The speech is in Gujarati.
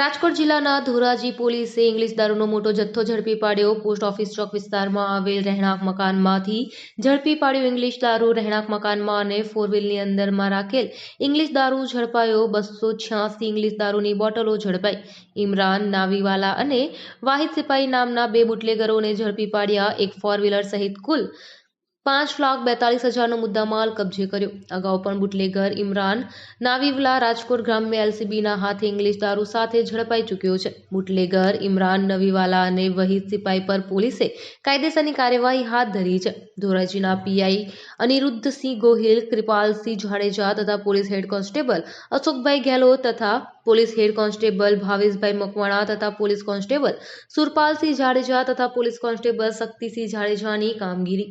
રાજકોટ જિલ્લાના ધોરાજી પોલીસે ઇંગ્લિશ દારૂનો મોટો જથ્થો ઝડપી પાડ્યો. પોસ્ટ ઓફિસ ચોક વિસ્તારમાં આવેલ રહેણાંક મકાનમાંથી ઝડપી પાડ્યો ઇંગ્લિશ દારૂ. રહેણાંક મકાનમાં અને ફોર વ્હીલની અંદરમાં રાખેલ ઇંગ્લિશ દારૂ ઝડપાયો. બસો છ્યાસી ઇંગ્લિશ દારૂની બોટલો ઝડપાઈ. ઇમરાન, નાવીવાલા અને વાહિદ સિપાઈ નામના બે બુટલેગરોને ઝડપી પાડ્યા. એક ફોર વ્હીલર સહિત કુલ પાંચ લાખ બેતાલીસ હજારનો મુદ્દામાલ કબજે કર્યો. અગાઉ પણ બુટલેગર ઇમરાન નાવીવલા રાજકોટ ગ્રામ્ય એલસીબીના હાથે ઇંગ્લિશ દારૂ સાથે ઝડપાઈ ચૂક્યો છે. બુટલેગર ઇમરાન નવીવાલા અને વહીદ સિપાઈ પર પોલીસે કાયદેસરની કાર્યવાહી હાથ ધરી છે. ધોરાજીના પીઆઈ અનિરુદ્ધસિંહ ગોહિલ, કૃપાલસિંહ જાડેજા તથા police head constable Ashokbhai Gehlot તથા police head constable Bhaveshbhai Makwana તથા પોલીસ કોન્સ્ટેબલ સુરપાલસિંહ જાડેજા તથા પોલીસ કોન્સ્ટેબલ શક્તિસિંહ જાડેજાની કામગીરી